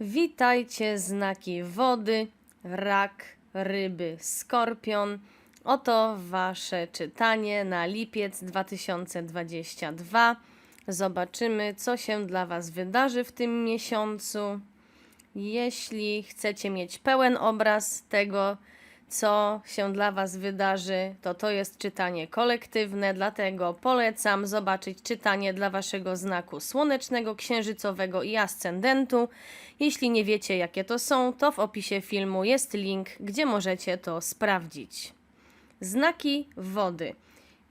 Witajcie znaki wody, rak, ryby, skorpion. Oto wasze czytanie na lipiec 2022. Zobaczymy, co się dla was wydarzy w tym miesiącu. Jeśli chcecie mieć pełen obraz tego, co się dla Was wydarzy, to to jest czytanie kolektywne, dlatego polecam zobaczyć czytanie dla Waszego znaku słonecznego, księżycowego i ascendentu. Jeśli nie wiecie, jakie to są, to w opisie filmu jest link, gdzie możecie to sprawdzić. Znaki wody.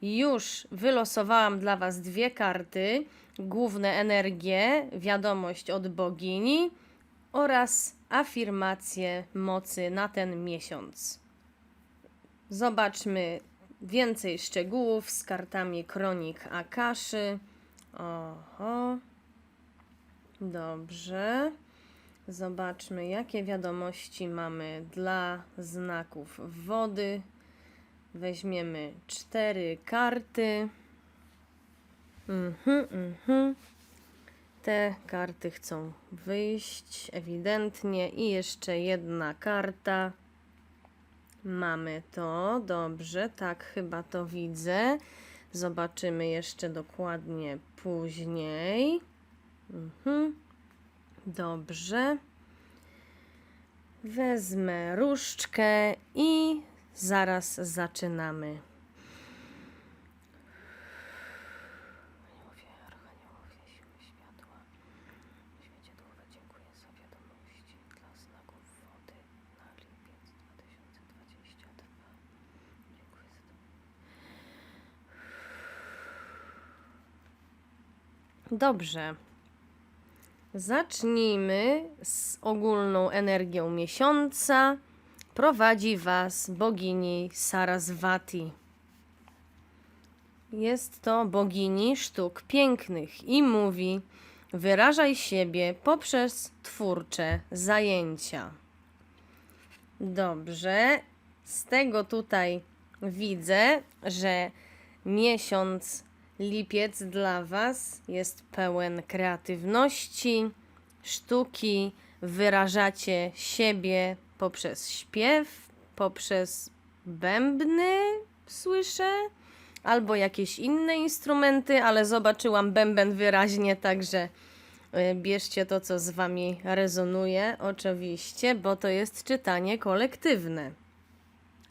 Już wylosowałam dla Was dwie karty: główne energie, wiadomość od bogini oraz afirmacje mocy na ten miesiąc. Zobaczmy więcej szczegółów z kartami Kronik Akaszy. Oho. Dobrze. Zobaczmy, jakie wiadomości mamy dla znaków wody. Weźmiemy cztery karty. Mhm, mhm. Te karty chcą wyjść ewidentnie. I jeszcze jedna karta. Mamy to, dobrze, tak chyba to widzę. Zobaczymy jeszcze dokładnie później. Mhm. Dobrze. Wezmę różdżkę i zaraz zaczynamy. Aniołowie, archaniołowie, siły światła, świecie duchowe, dziękuję za wiadomości dla znaków wody na lipiec 2022. Dziękuję za to. Dobrze. Zacznijmy z ogólną energią miesiąca. Prowadzi Was bogini Sarasvati. Jest to bogini sztuk pięknych i mówi: wyrażaj siebie poprzez twórcze zajęcia. Dobrze, z tego tutaj widzę, że miesiąc lipiec dla Was jest pełen kreatywności, sztuki, wyrażacie siebie poprzez śpiew, poprzez bębny, słyszę, albo jakieś inne instrumenty, ale zobaczyłam bęben wyraźnie, także y, bierzcie to, co z Wami rezonuje, oczywiście, bo to jest czytanie kolektywne.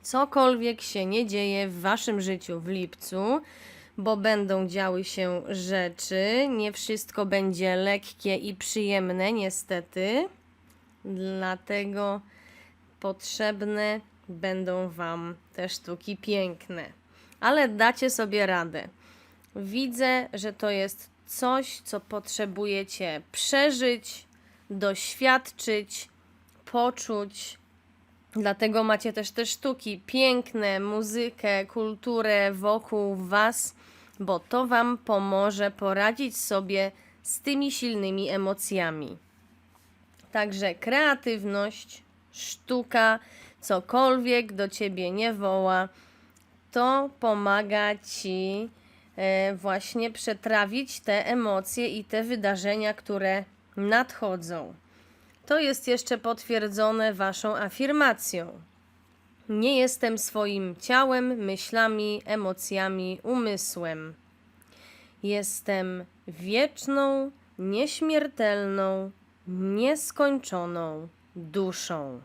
Cokolwiek się nie dzieje w Waszym życiu w lipcu, bo będą działy się rzeczy, nie wszystko będzie lekkie i przyjemne, niestety. Dlatego potrzebne będą Wam te sztuki piękne, ale dacie sobie radę. Widzę, że to jest coś, co potrzebujecie przeżyć, doświadczyć, poczuć. Dlatego macie też te sztuki piękne, muzykę, kulturę wokół Was, bo to Wam pomoże poradzić sobie z tymi silnymi emocjami. Także kreatywność, sztuka, cokolwiek do ciebie nie woła, to pomaga ci e, właśnie przetrawić te emocje i te wydarzenia, które nadchodzą. To jest jeszcze potwierdzone Waszą afirmacją. Nie jestem swoim ciałem, myślami, emocjami, umysłem. Jestem wieczną, nieśmiertelną, nieskończoną duszą.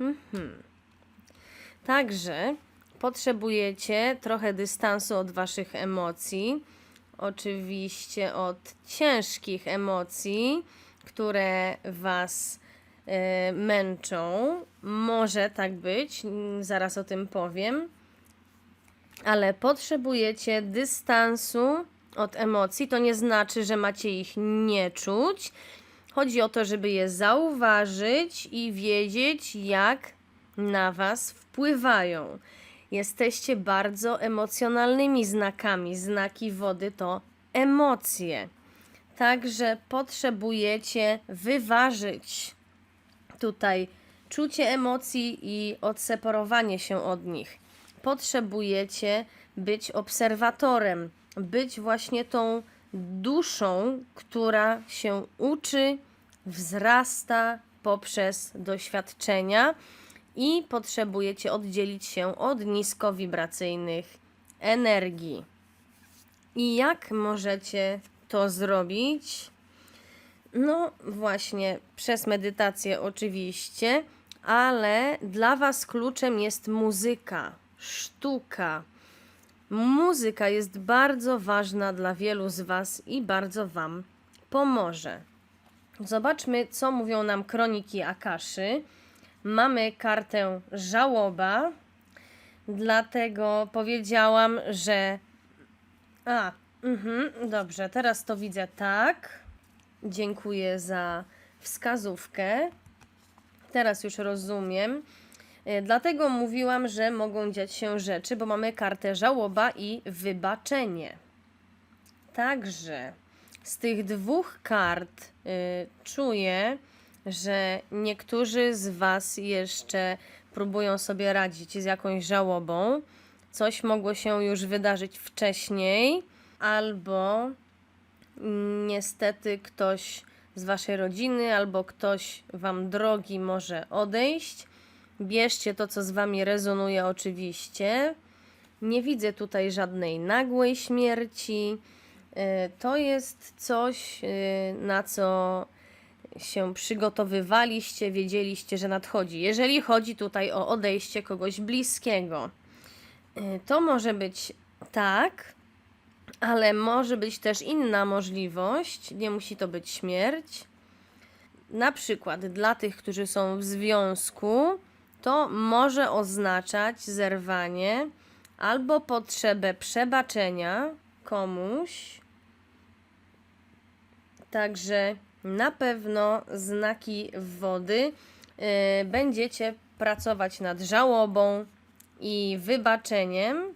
Mhm. Także potrzebujecie trochę dystansu od Waszych emocji, oczywiście od ciężkich emocji, które Was e, męczą. Może tak być, zaraz o tym powiem, ale potrzebujecie dystansu od emocji. To nie znaczy, że macie ich nie czuć. Chodzi o to, żeby je zauważyć i wiedzieć, jak na Was wpływają. Jesteście bardzo emocjonalnymi znakami. Znaki wody to emocje. Także potrzebujecie wyważyć tutaj czucie emocji i odseparowanie się od nich. Potrzebujecie być obserwatorem, być właśnie tą duszą, która się uczy wzrasta poprzez doświadczenia i potrzebujecie oddzielić się od niskowibracyjnych energii. I jak możecie to zrobić? No, właśnie przez medytację, oczywiście, ale dla Was kluczem jest muzyka, sztuka. Muzyka jest bardzo ważna dla wielu z Was i bardzo Wam pomoże. Zobaczmy, co mówią nam kroniki Akaszy. Mamy kartę żałoba, dlatego powiedziałam, że. A, mhm, dobrze, teraz to widzę tak. Dziękuję za wskazówkę. Teraz już rozumiem. E, Dlatego mówiłam, że mogą dziać się rzeczy, bo mamy kartę żałoba i wybaczenie. Także z tych dwóch kart y, czuję, że niektórzy z Was jeszcze próbują sobie radzić z jakąś żałobą. Coś mogło się już wydarzyć wcześniej, albo niestety ktoś z Waszej rodziny albo ktoś Wam drogi może odejść. Bierzcie to, co z Wami rezonuje, oczywiście. Nie widzę tutaj żadnej nagłej śmierci. Y, To jest coś, y, na co się przygotowywaliście, wiedzieliście, że nadchodzi. Jeżeli chodzi tutaj o odejście kogoś bliskiego, y, to może być tak, ale może być też inna możliwość, nie musi to być śmierć. Na przykład dla tych, którzy są w związku, to może oznaczać zerwanie albo potrzebę przebaczenia komuś. Także na pewno znaki wody y, będziecie pracować nad żałobą i wybaczeniem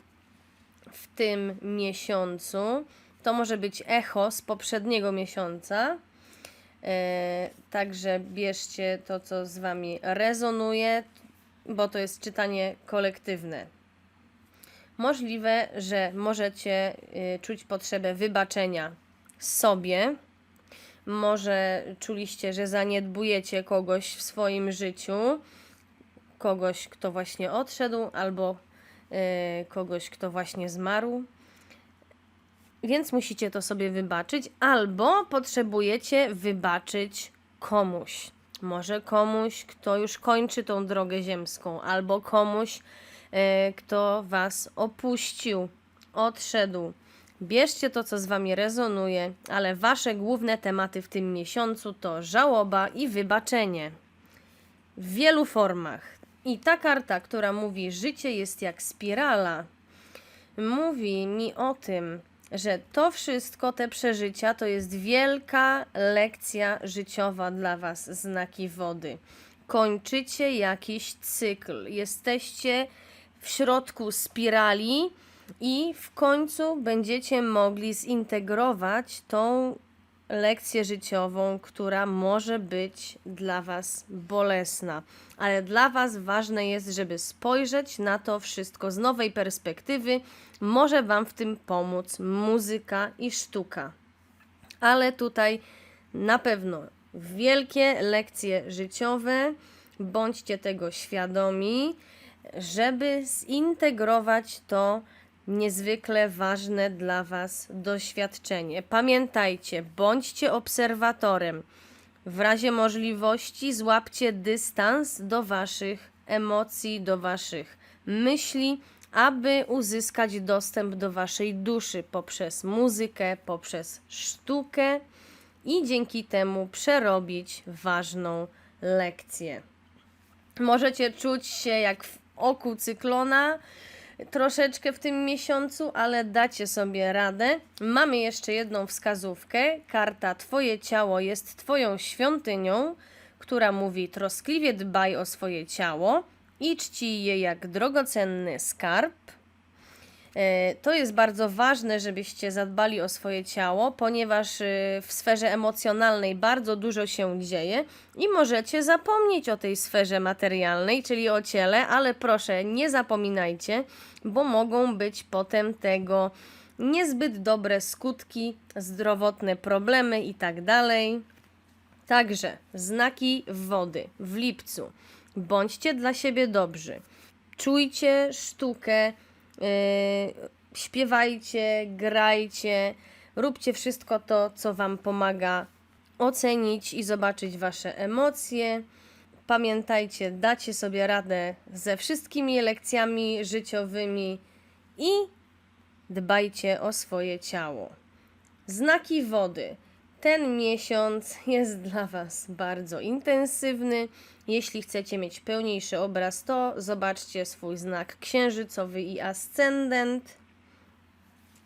w tym miesiącu. To może być echo z poprzedniego miesiąca. E, Także bierzcie to, co z Wami rezonuje, bo to jest czytanie kolektywne. Możliwe, że możecie y, czuć potrzebę wybaczenia sobie. Może czuliście, że zaniedbujecie kogoś w swoim życiu, kogoś, kto właśnie odszedł, albo kogoś, kto właśnie zmarł. Więc musicie to sobie wybaczyć, albo potrzebujecie wybaczyć komuś. Może komuś, kto już kończy tą drogę ziemską, albo komuś, e, kto was opuścił, odszedł. Bierzcie to, co z wami rezonuje, ale wasze główne tematy w tym miesiącu to żałoba i wybaczenie. W wielu formach. I ta karta, która mówi, życie jest jak spirala, mówi mi o tym, że to wszystko, te przeżycia, to jest wielka lekcja życiowa dla Was, znaki wody. Kończycie jakiś cykl, jesteście w środku spirali i w końcu będziecie mogli zintegrować tą lekcję życiową, która może być dla Was bolesna, ale dla Was ważne jest, żeby spojrzeć na to wszystko z nowej perspektywy. Może Wam w tym pomóc muzyka i sztuka. Ale tutaj na pewno wielkie lekcje życiowe, bądźcie tego świadomi, żeby zintegrować to niezwykle ważne dla Was doświadczenie. Pamiętajcie, bądźcie obserwatorem. W razie możliwości złapcie dystans do Waszych emocji, do Waszych myśli, aby uzyskać dostęp do Waszej duszy poprzez muzykę, poprzez sztukę i dzięki temu przerobić ważną lekcję. Możecie czuć się jak w oku cyklona, troszeczkę w tym miesiącu, ale dacie sobie radę. Mamy jeszcze jedną wskazówkę. Karta Twoje ciało jest Twoją świątynią, która mówi troskliwie dbaj o swoje ciało i czci je jak drogocenny skarb. E, To jest bardzo ważne, żebyście zadbali o swoje ciało, ponieważ y, w sferze emocjonalnej bardzo dużo się dzieje i możecie zapomnieć o tej sferze materialnej, czyli o ciele, ale proszę nie zapominajcie, bo mogą być potem tego niezbyt dobre skutki, zdrowotne problemy i tak. Także znaki wody w lipcu. Bądźcie dla siebie dobrzy. Czujcie sztukę, yy, śpiewajcie, grajcie, róbcie wszystko to, co Wam pomaga ocenić i zobaczyć Wasze emocje. Pamiętajcie, dacie sobie radę ze wszystkimi lekcjami życiowymi i dbajcie o swoje ciało. Znaki wody. Ten miesiąc jest dla Was bardzo intensywny. Jeśli chcecie mieć pełniejszy obraz, to zobaczcie swój znak księżycowy i ascendent.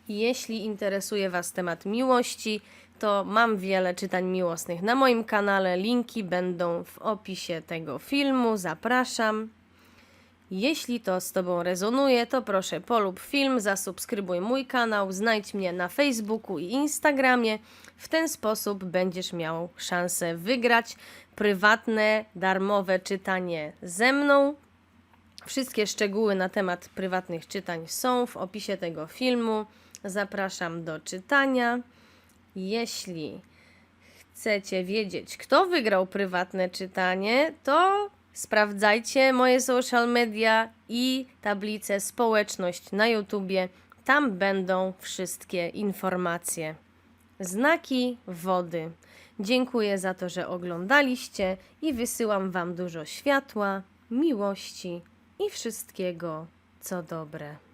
Jeśli interesuje Was temat miłości, to mam wiele czytań miłosnych na moim kanale. Linki będą w opisie tego filmu. Zapraszam. Jeśli to z Tobą rezonuje, to proszę polub film, zasubskrybuj mój kanał, znajdź mnie na Facebooku i Instagramie. W ten sposób będziesz miał szansę wygrać prywatne, darmowe czytanie ze mną. Wszystkie szczegóły na temat prywatnych czytań są w opisie tego filmu. Zapraszam do czytania. Jeśli chcecie wiedzieć, kto wygrał prywatne czytanie, to sprawdzajcie moje social media i tablicę społeczność na YouTubie. Tam będą wszystkie informacje. Znaki wody. Dziękuję za to, że oglądaliście i wysyłam Wam dużo światła, miłości i wszystkiego, co dobre.